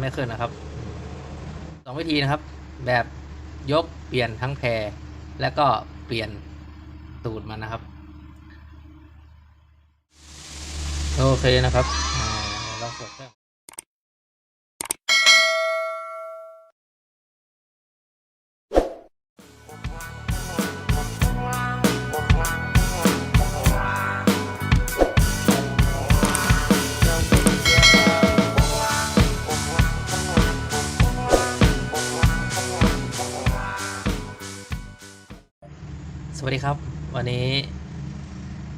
ไม่ขึ้นนะครับสองวิธีนะครับ แบบยกเปลี่ยนทั้งแพรแล้วก็เปลี่ยนตูดมันนะครับ โอเคนะครับอ่าเดี๋ยวเราเปิดเครื่อง นนี้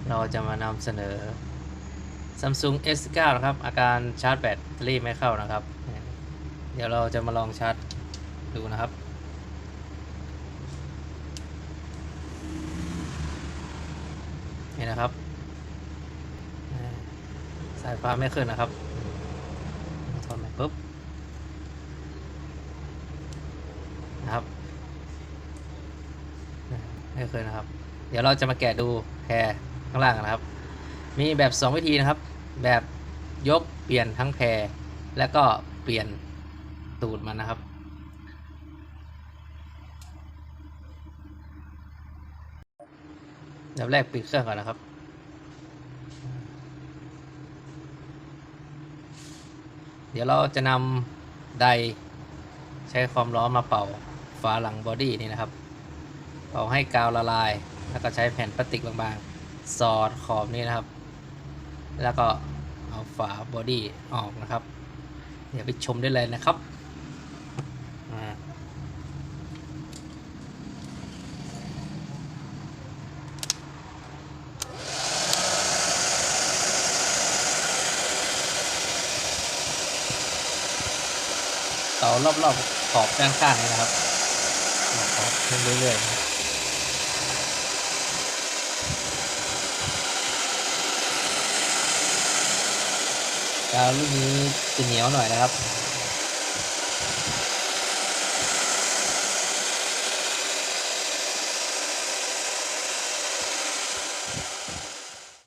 เราจะมานำเสนอ Samsung S9 นะครับ อาการชาร์จแบตเตอรี่ไม่เข้านะครับ เดี๋ยวเราจะมาลองชาร์จดูนะครับ นี่นะครับ สายฟ้าไม่ขึ้นนะครับถอดแมปปุ๊บนะครับไม่เคยนะครับ เดี๋ยวเราจะมาแกะดูแพรข้างล่างกันนะครับ มีแบบ 2 วิธีนะครับ แบบยกเปลี่ยนทั้งแพรแล้วก็เปลี่ยนตูดมันนะครับเดี๋ยวแรกปิดเครื่องก่อนนะครับเดี๋ยวเราจะนำไดใช้ความร้อนมาเป่าฝาหลังบอดี้นี่นะครับ เป่าให้กาวละลาย แล้วก็ใช้แผ่นพลาสติกบางๆ สอดขอบนี่นะครับ แล้วก็เอาฝาบอดี้ออกนะครับเดี๋ยวไปชมได้เลยนะครับอ่าเตารอบๆขอบด้านข้างนี่นะครับขอบขึ้นเรื่อยๆ นะกาวลูกนี้จะเหนียวหน่อยนะครับ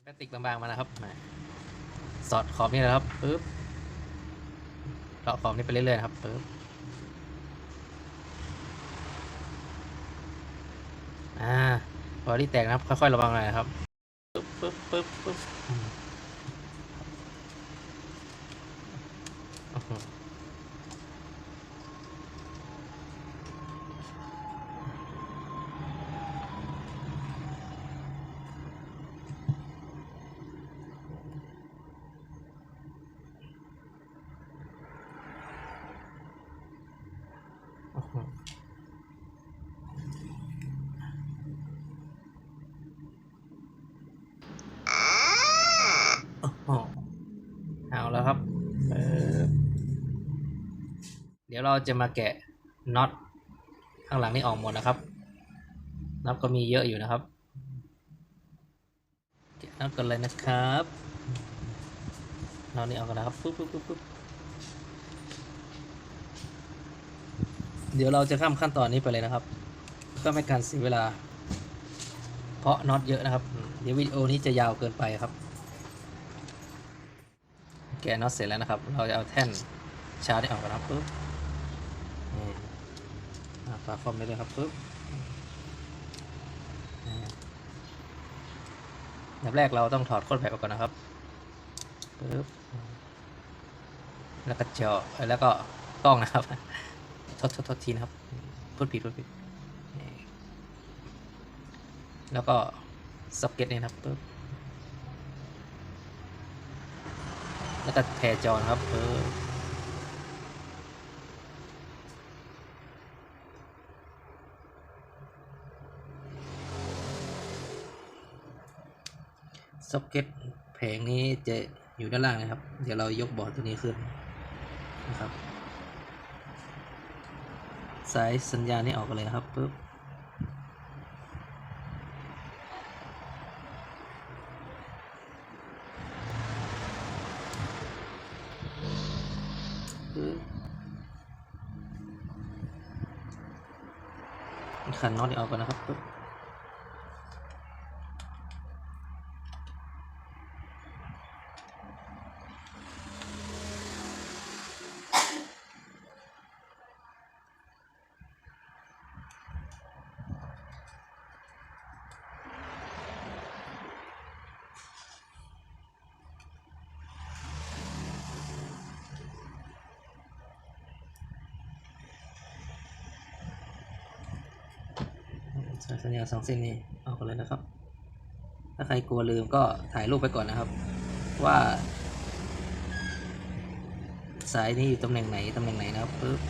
พลาสติกบางๆมานะครับมาสอดขอบนี่นะครับปึ๊บเลาะขอบนี้ไปเรื่อยๆครับปึ๊บอ่าบอดี้แตกนะครับค่อยๆระวังหน่อยนะครับปึ๊บปึ๊บปึ๊บปึ๊บอืม อื้อหืออื้อหือ เอาแล้วครับเเดี๋ยวเราจะมาแกะน็อตข้างหลังนี่ออกหมดนะครับน็อตก็มีเยอะอยู่นะครับแกะน็อตกันเลยนะครับน็อตนี่ออกกันนะครับปุ๊บปุ๊บปุ๊บปุ๊บเดี๋ยวเราจะข้ามขั้นตอนนี้ไปเลยนะครับ ก็ไม่การเสียเวลา เพราะน็อตเยอะนะครับ เดี๋ยววิดีโอนี้จะยาวเกินไปครับ แกะน็อตเสร็จแล้วนะครับ เราจะเอาแท่นชาร์จนี่ออกกันนะครับปุ๊บนี่อ่าฝาคอมได้เลยครับปุ๊บอ่าอย่างแรกเราต้องถอดโค้ดแบตออกก่อนนะครับปุ๊บแล้วก็เจาะเอ้ยแล้วก็กล้องนะครับทษโทษโทษทีนะครับพูดผิดพูดผิด แล้วก็ซ็อกเก็ตเนี่นะครับปุ๊บ แล้วก็แพรจอนครับปุ๊บซ็อกเก็ตแผงนี้จะอยู่ด้านล่างนะครับ เดี๋ยวเรายกบอร์ดตัวนี้ขึ้นนะครับ สายสัญญาณนี้ออกกันเลยครับปุ๊บปึ๊บขันน็อตนี้ออกก่อนนะครับปุ๊บ สายสัญญาณสองเส้นนี้ออกกันเลยนะครับ ถ้าใครกลัวลืมก็ถ่ายรูปไปก่อนนะครับ ว่า สายนี้อยู่ตำแหน่งไหนตำแหน่งไหนนะครับปึ๊บ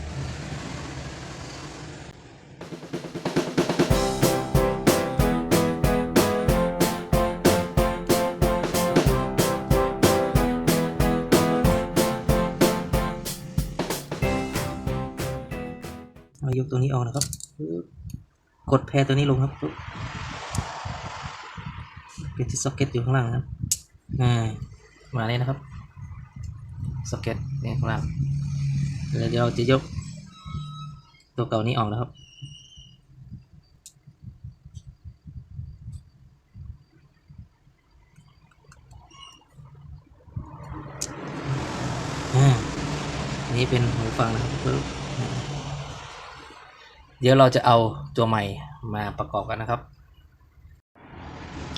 เรายกตัวนี้ออกนะครับ กดแพรตัวนี้ลงครับ เป็นที่ซ็อกเก็ตอยู่ข้างล่างครับอ่ามาเลยนะครับซ็อกเก็ตเนี่ยข้างล่างแล้วเดี๋ยวเราจะยก ตัวเก่านี้ออกนะครับนี้เป็นหูฟังนะครับ เดี๋ยวเราจะเอาตัวใหม่มาประกอบกันนะครับ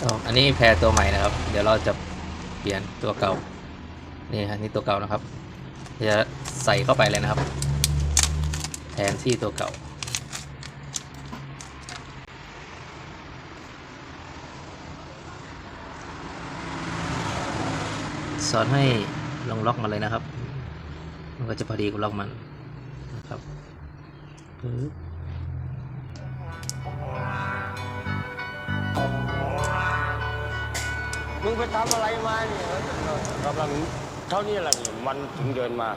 อ๋ออันนี้แพรตัวใหม่นะครับ เดี๋ยวเราจะเปลี่ยนตัวเก่า นี่ครับนี่ตัวเก่านะครับ จะใส่เข้าไปเลยนะครับ แทนที่ตัวเก่า สอนให้ลองล็อกมาเลยนะครับ มันก็จะพอดีกับล็อกมันนะครับปึ๊ ไปทำอะไรมาเนี่ยกำลังเท่านี้แหละนี่มันถึงเดินมา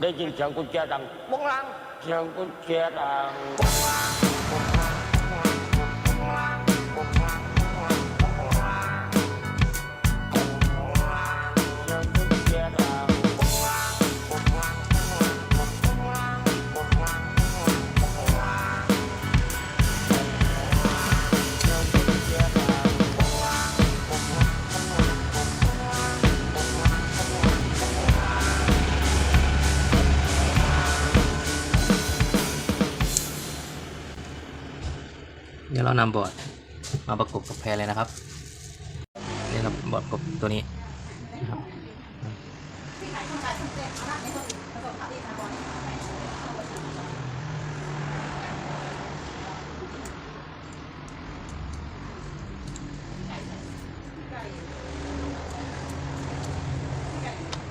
ได้ยินเสียงกุญแจดังปุ้งลังเสียงกุญแจดังเสียง นำบอร์ดมาประกบกับแพรเลยนะครับนี่ครับบอร์ดกบตัวนี้นะครับ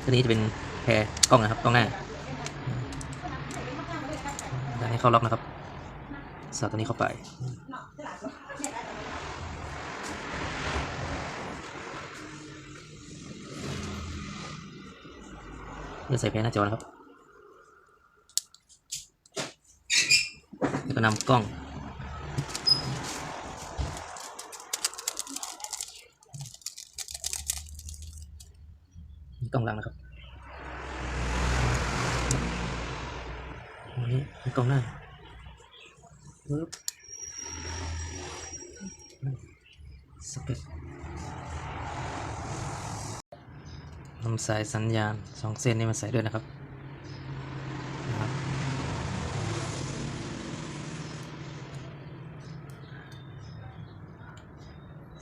ตัวนี้จะเป็นแพรกล้องนะครับกล้องหน้าดันให้เข้าล็อกนะครับสอดตัวนี้เข้าไป เพื่อใส่แพนหน้าจอนะครับ แล้วก็นำกล้อง กล้องหลังนะครับอันนี้กล้องหน้าปึ๊บสเก็ต นำสายสัญญาณสองเส้นนี้มาใส่ด้วยนะครับ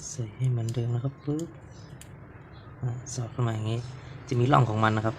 ใส่ให้เหมือนเดิมนะครับปึ๊บสอดเข้ามาอย่างนี้ จะมีร่องของมันนะครับ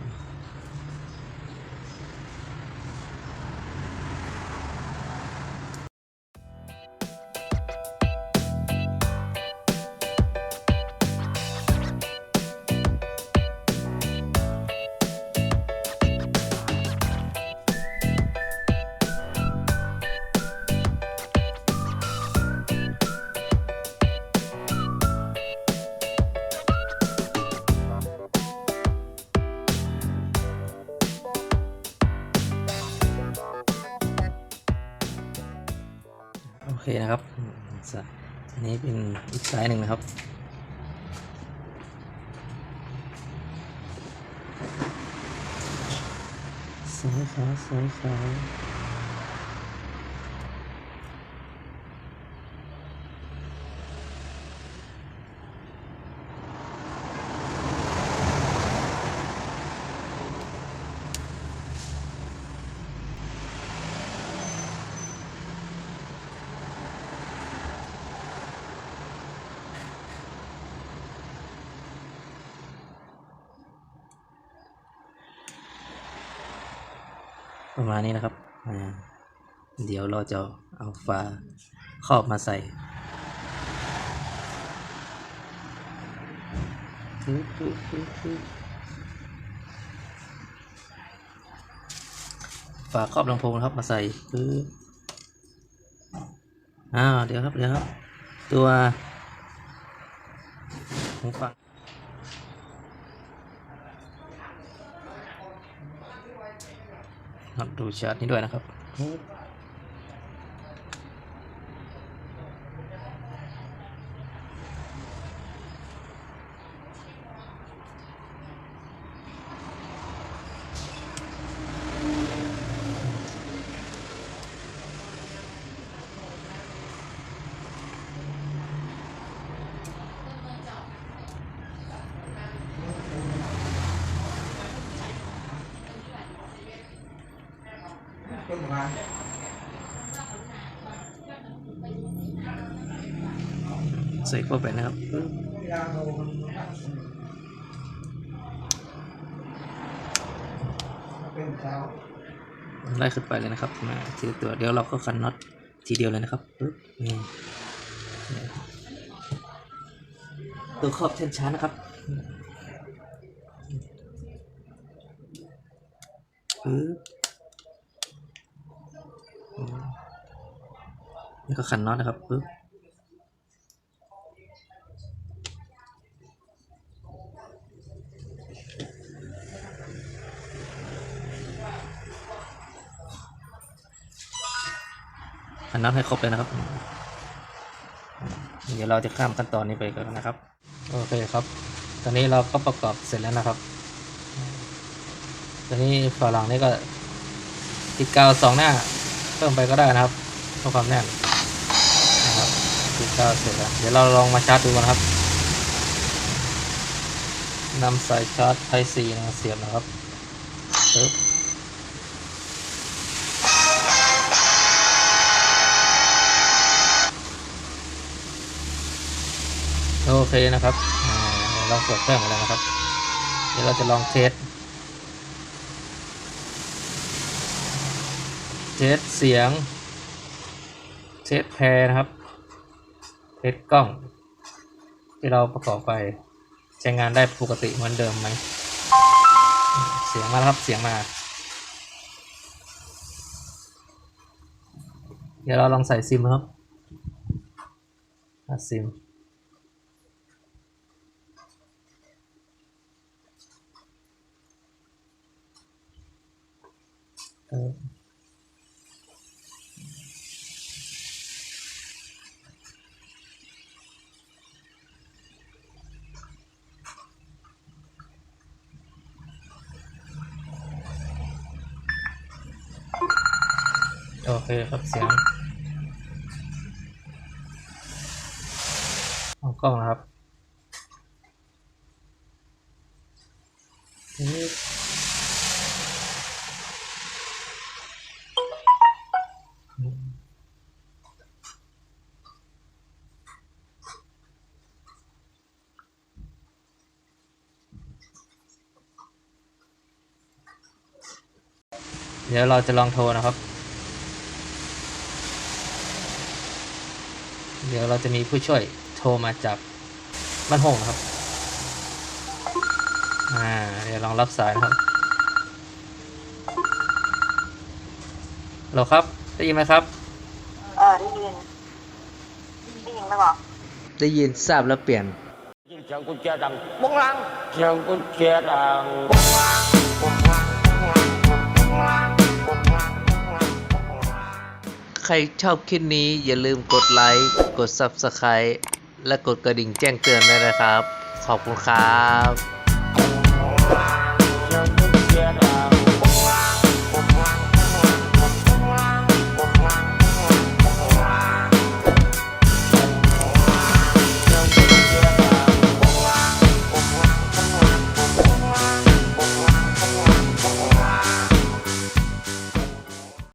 นะครับอันนี้เป็นอีกสายหนึ่งนะครับสายขาวสายขาว ประมาณนี้นะครับ เดี๋ยวเราจะเอาฝาครอบมาใส่ฝาครอบลำโพงนะครับมาใส่ปึ๊บอ้าวเดี๋ยวครับเดี๋ยวครับ ตัวหูฟังครับ ดูชาร์ตนี้ด้วยนะครับ ใส่เข้าไปนะครับไล่ขึ้นไปเลยนะครับมาทีตัวเดี๋ยวเราก็คันน็อตทีเดียวเลยนะครับปึ๊บนี่นี่ตัวครอบเช่นช้านะครับปึ๊บอืม นี่ก็คันน็อตนะครับปึ๊บอันนับให้ครบเลยนะครับ เดี๋ยวเราจะข้ามขั้นตอนนี้ไปกันนะครับ โอเคครับ ตอนนี้เราก็ประกอบเสร็จแล้วนะครับ ตอนนี้ฝาหลังนี่ก็ติดกาวสองหน้าเพิ่มไปก็ได้นะครับเพื่อความแน่น นะครับติดกาเสร็จแล้วเดี๋ยวเราลองมาชาร์จดูกันครับนำสายชาร์จ Type C มาเสียบนะครับปึ๊บโอเคนะครับอ่าเดี๋ยวเรากดเครื่องกันเลยนะครับ เดี๋ยวเราจะลองเทส เทสเสียง เทสแพรนะครับ เทสกล้อง ที่เราประกอบไปใช้งานได้ปกติเหมือนเดิมไหม เสียงมาครับเสียงมา เดี๋ยวเราลองใส่ซิมครับซิมเออโอคครับเสียงของกล้องนะครับทีนี้เดี๋ยวเราจะลองโทรนะครับ เดี๋ยวเราจะมีผู้ช่วยโทรมาจากบ้านหงนะครับ อ่า เดี๋ยวลองรับสายนะครับฮัลโหลครับ ได้ยินไหมครับ เออได้ยิน ได้ยินไหมบอกได้ยินทราบแล้วเปลี่ยนยินเสียงกุญแจดังบ้องลังเสียงกุญแจดังบ้องลังบ้องลัง ใครชอบคลิปนี้อย่าลืมกดไลค์กด Subscribe และกดกระดิ่งแจ้งเตือนด้วยนะครับ ขอบคุณครับ